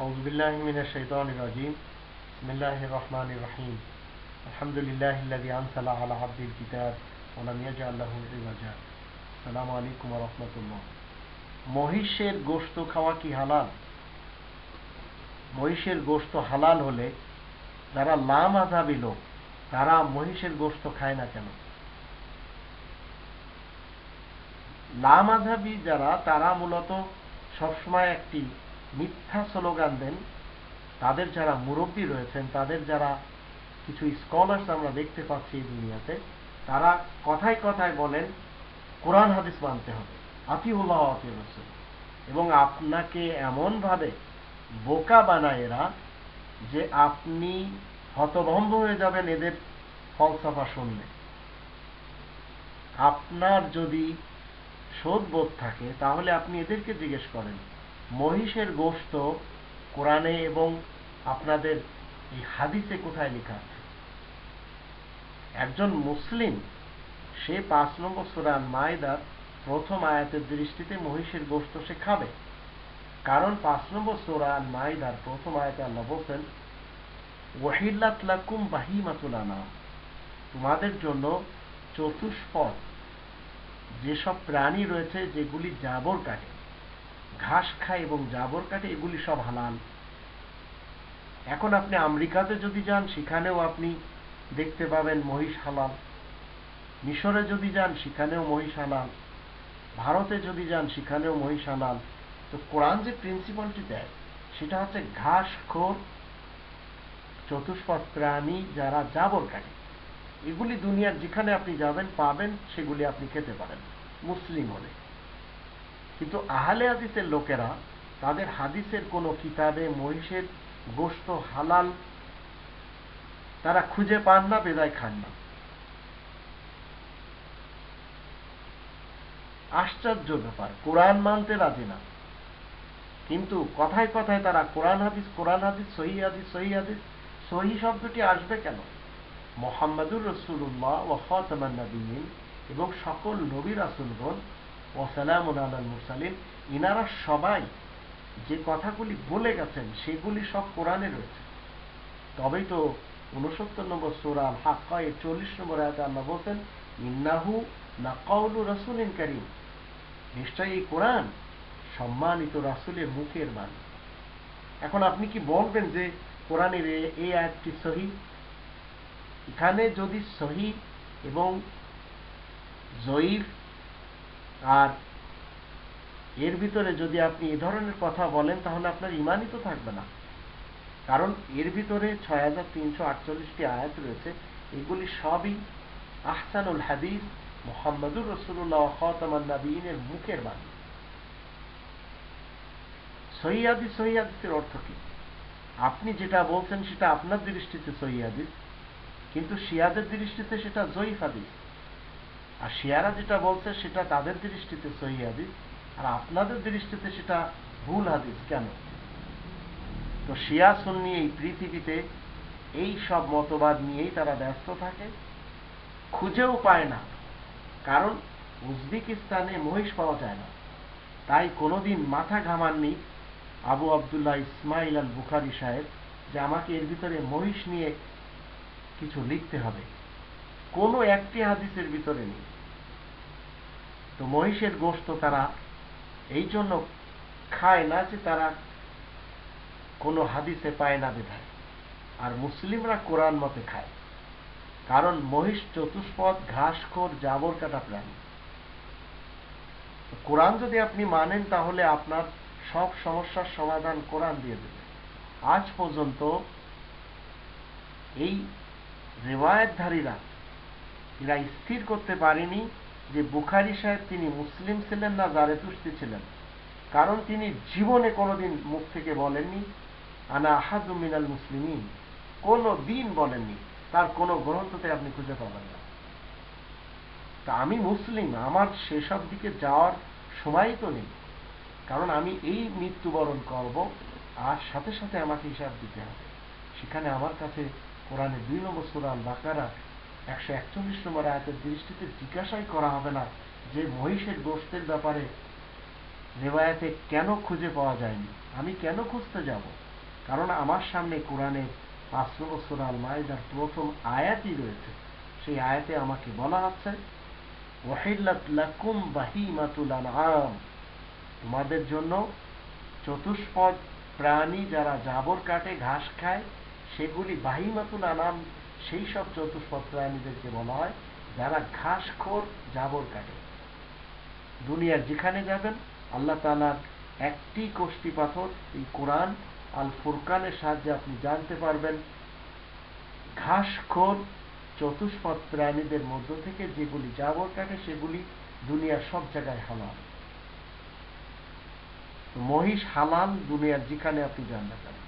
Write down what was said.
أعوذ بالله من الشيطان الرجيم بسم الله الرحمن الرحيم الحمد لله الذي أنزل على عبد الكتاب ولم يجعل له عوجا السلام عليكم ورحمة الله মহিষের গোশত খাওয়া কি হালাল মহিষের গোশত হালাল হলে যারা লাম আজাবি লোক তারা মহিষের গোশত খায় না কেন লাম আজাবি যারা তারা মূলত সবসময় একটি মিথ্যা স্লোগান দেন, তাদের যারা মুরব্বী রয়েছেন, তাদের যারা কিছু স্কলার্স আমরা দেখতে পাচ্ছি এই দুনিয়াতে, তারা কথায় কথায় বলেন, কোরআন হাদিস মানতে হবে। আতিউল্লাহ আতি রসুল। এবং আপনাকে এমনভাবে বোকা বানায় এরা যে আপনি হতভম্ব হয়ে যাবেন এদের ফলসফা শুনলে। আপনার যদি শোধবোধ থাকে, তাহলে আপনি এদেরকে জিজ্ঞেস করেন মহিষের গোশত কোরআনে এবং আপনাদের এই হাদিসে কোথায় লেখা আছে? একজন মুসলিম, সে পাঁচ নম্বর সুরান মায়দার প্রথম আয়াতের দৃষ্টিতে মহিষের গোশত সে খাবে। কারণ পাঁচ নম্বর সুরান মায়দার প্রথম আয়াতে আল্লাহ বলছেন ওয়াহিল্লাত লাকুম বাহিমাতুলানা তোমাদের জন্য চতুষ্পদ, যেসব প্রাণী রয়েছে যেগুলি জাবর কাটে। ঘাস খায় এবং জাবর কাটে, এগুলি সব হালাল। এখন আপনি আমেরিকাতে যদি যান, সেখানেও আপনি দেখতে পাবেন মহিষ হালাল। মিশরে যদি যান, সেখানেও মহিষ হালাল। ভারতে যদি যান, সেখানেও মহিষ হালাল। তো কোরআন যে প্রিন্সিপালটি দেয়, সেটা হচ্ছে ঘাস, খোর, চতুষ্পদ প্রাণী যারা জাবর কাটে। এগুলি দুনিয়ার যেখানে আপনি যাবেন, পাবেন, সেগুলি আপনি খেতে পারেন, মুসলিম হলে। কিন্তু আহলে হাদিসের লোকেরা তাদের হাদিসের কোনো কিতাবে, মহিষের গোস্ত হালাল তারা খুঁজে পান না, বেদায় খান না। আশ্চর্য ব্যাপার, কোরআন মানতে রাজি না। কিন্তু কথায় কথায় তারা কোরআন হাদিস কোরআন হাদিস, সহি হাদিস সহি হাদিস, সহি শব্দটি আসবে কেন? মোহাম্মদুর রসুল্লাহ ও খতমান নবীন এবং সকল নবী রাসুলগণ ও সালামুন আলাল মুরসালিন, ইনারা সবাই যে কথাগুলি বলে গেছেন, সেগুলি সব কোরআনে রয়েছে। তবেই তো উনসত্তর নম্বর সোরাল হাক্কা চল্লিশ নম্বর আয়তে আল্লাহ বলছেন, ইন্নাহু না কৌলু রসুলিন করিম। নিশ্চয়ই এই কোরআন সম্মানিত রাসুলের মুখের মান এখন আপনি কি বলবেন যে কোরআনের এই আয়াতটি সহি? এখানে যদি সহি এবং জয়ীফ আর এর ভিতরে যদি আপনি এ ধরনের কথা বলেন, তাহলে আপনার ইমানই তো থাকবে না। কারণ এর ভিতরে ছয় হাজার তিনশো আটচল্লিশটি আয়াত রয়েছে। এগুলি সবই আহসানুল হাদিস মোহাম্মদুর রসুল্লাহ খতামান নবীনের মুখের বাণী। সহিয়াদিস সহিয়াদিসের অর্থ কি? আপনি যেটা বলছেন সেটা আপনার দৃষ্টিতে সহিয়াদিস কিন্তু শিয়াদের দৃষ্টিতে সেটা জয়ীফ হাদিস। আর শিয়ারা যেটা বলছে সেটা তাদের দৃষ্টিতে সহি হাদিস, আর আপনাদের দৃষ্টিতে সেটা ভুল হাদিস কেন? তো শিয়া সুন্নি এই পৃথিবীতে এই সব মতবাদ নিয়েই তারা ব্যস্ত থাকে, খুঁজেও পায় না। কারণ উজবেকিস্তানে মহিষ পাওয়া যায় না। তাই কোনোদিন মাথা ঘামাননি আবু আবদুল্লাহ ইসমাইল আল বুখারি সাহেব যে আমাকে এর ভিতরে মহিষ নিয়ে কিছু লিখতে হবে। কোনো একটি হাদিসের ভিতরে নেই। তো মহিষের গোস্ত তারা এই জন্য খায় না যে তারা কোনো হাদিসে পায় না বেধায়। আর মুসলিমরা কোরআন মতে খায়। কারণ মহিষ চতুষ্পদ, ঘাসখোর জাবর কাটা প্রাণী কোরআন যদি আপনি মানেন, তাহলে আপনার সব সমস্যার সমাধান কোরআন দিয়ে দেবে। আজ পর্যন্ত এই রেওয়ায়তধারীরা এরা স্থির করতে পারেনি যে বুখারি সাহেব তিনি মুসলিম ছিলেন না জারেতুস্তি ছিলেন। কারণ তিনি জীবনে কোনোদিন মুখ থেকে বলেননি, আনা আহাদু মিনাল মুসলিমিন। কোনো দিন বলেননি, তার কোনো গ্রন্থতে আপনি খুঁজে পাবেন না। তা আমি মুসলিম, আমার সেসব দিকে যাওয়ার সময়ই তো নেই। কারণ আমি এই মৃত্যুবরণ করব, আর সাথে সাথে আমাকে হিসাব দিতে হবে। সেখানে আমার কাছে কোরআনের দুই নম্বর সুরান বাকারা একশো একচল্লিশ নম্বর আয়াতের দৃষ্টিতে জিজ্ঞাসাই করা হবে না যে মহিষের গোষ্ঠের ব্যাপারে রেবায়াতে কেন খুঁজে পাওয়া যায়নি? আমি কেন খুঁজতে যাব? কারণ আমার সামনে কোরআনে পাঁচ নম্বর সুরা আল মাইদার প্রথম আয়াতই রয়েছে। সেই আয়াতে আমাকে বলা হচ্ছে ওয়াহিল্লাত লাকুম বাহিমাতুল আনআম। তোমাদের জন্য চতুষ্পদ প্রাণী যারা জাবর কাটে, ঘাস খায়, সেগুলি বাহিমাতুল আনাম সেই সব চতুষ্পদ প্রাণীদেরকে বলা হয়, যারা ঘাস খোর জাবর কাটে। দুনিয়ার যেখানে যাবেন, আল্লাহ তালার একটি কোষ্টি পাথর এই কোরআন আল ফুরকানের সাহায্যে আপনি জানতে পারবেন। ঘাস খোর চতুষ্পদ প্রাণীদের মধ্য থেকে যেগুলি জাবর কাটে, সেগুলি দুনিয়ার সব জায়গায় হালাল। মহিষ হালাল দুনিয়ার যেখানে আপনি জানতে না কেন।